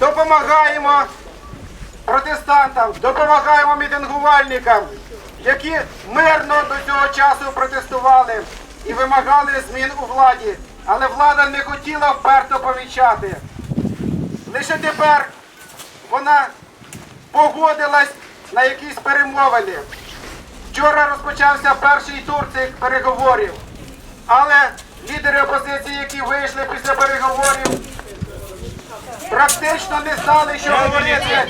допомагаємо протестантам, допомагаємо мітингувальникам, які мирно до цього часу протестували і вимагали змін у владі. Але влада не хотіла вперто помічати. Лише тепер вона погодилась на якісь перемовини. Вчора розпочався перший тур цих переговорів. Але лідери опозиції, які вийшли після переговорів, практично не знали, що говорити,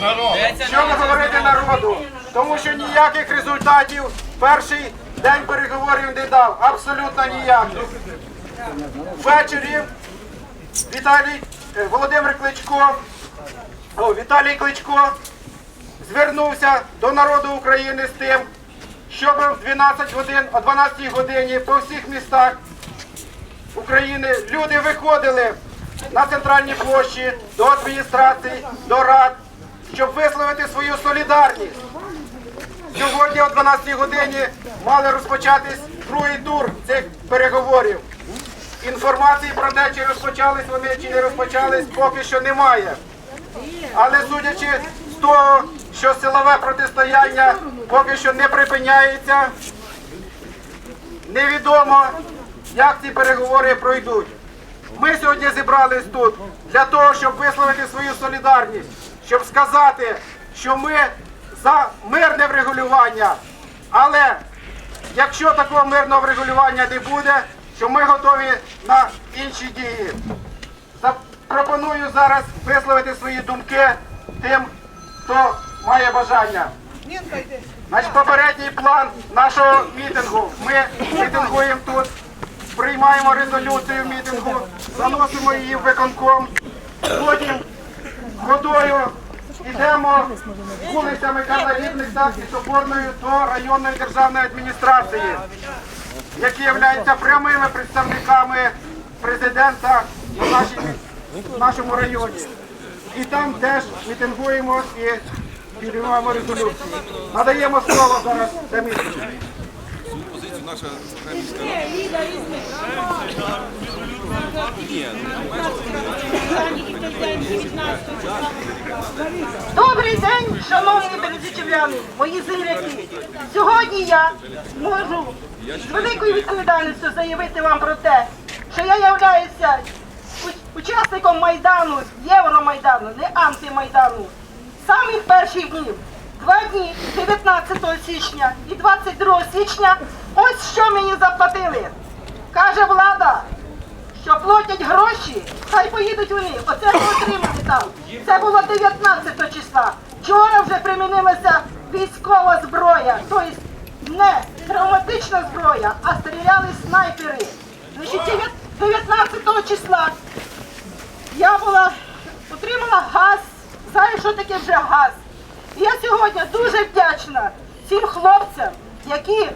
що говорити народу. Тому що ніяких результатів перший день переговорів не дав. Абсолютно ніяких. Ввечері Віталій е, Володимир Кличко, о, Віталій Кличко звернувся до народу України з тим, щоб в 12 годин, о 12 годині по всіх містах України люди виходили на центральні площі, до адміністрацій, до рад, щоб висловити свою солідарність. Сьогодні о 12 годині мали розпочатись другий тур цих переговорів. Інформації про те, чи розпочались вони, чи не розпочались, поки що немає. Але судячи з того, що силове протистояння поки що не припиняється, невідомо, як ці переговори пройдуть. Ми сьогодні зібрались тут для того, щоб висловити свою солідарність, щоб сказати, що ми за мирне врегулювання. Але якщо такого мирного врегулювання не буде, що ми готові на інші дії. Запропоную зараз висловити свої думки тим, хто має бажання. Значить, попередній план нашого мітингу. Ми мітингуємо тут, приймаємо резолюцію мітингу, заносимо її в виконком, потім ходою йдемо вулицями Карла Рідних так і Соборною до районної державної адміністрації, які являються прямими представниками президента в, нашій, в нашому районі. І там теж мітингуємо і підіймаємо резолюцію. Надаємо слово зараз для мітингу. Наша Добрий день, шановні березичівляни, мої земляки. Сьогодні я можу з великою відповідальністю заявити вам про те, що я являюся учасником Майдану, Євромайдану, не антимайдану. Самих перших днів. Два дні 19 січня і 22 січня. Ось що мені заплатили. Каже влада, що платять гроші, хай поїдуть вони. Оце ви отримали там. Це було 19 числа. Вчора вже примінилася військова зброя, тобто не травматична зброя, а стріляли снайпери. Значить, 19 числа я була отримала газ. Знаю, що таке вже газ. І я сьогодні дуже вдячна цим хлопцям, які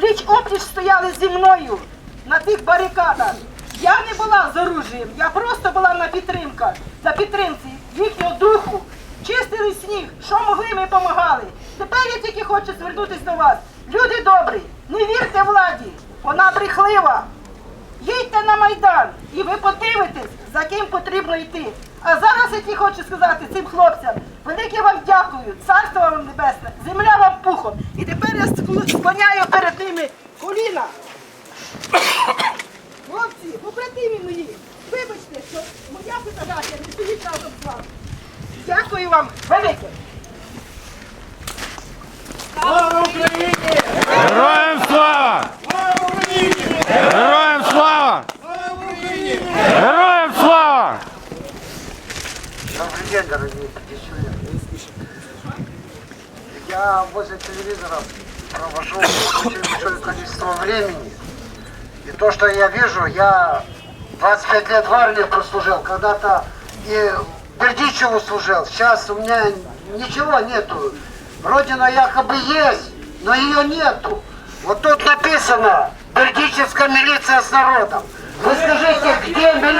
пліч опліч стояли зі мною на тих барикадах. Я не була з оружієм, я просто була на підтримка, на підтримці їхнього духу. Чистили сніг, що могли, ми допомагали. Тепер я тільки хочу звернутися до вас. Люди добрі, не вірте владі, вона брехлива. Їдьте на Майдан і ви подивитесь, за ким потрібно йти. А зараз я ті хочу сказати цим хлопцям, велике вам дякую, царство вам небесне, земля вам пухом. І тепер я склоняю перед ними коліна. Хлопці, побратимі мої, вибачте, що моя фотографія не стоїть разом з вами. Дякую вам велике. Героям слава! Україні! Героям слава! Україні! Героям слава! Добрый день, дорогие. Я возле телевизора провожу большое количество времени. И то, что я вижу, я 25 лет в армии прослужил, когда-то и Бердичеву служил. Сейчас у меня ничего нету. Родина якобы есть, но ее нету. Вот тут написано Бердичевская милиция с народом. Вы скажите, где милиционер,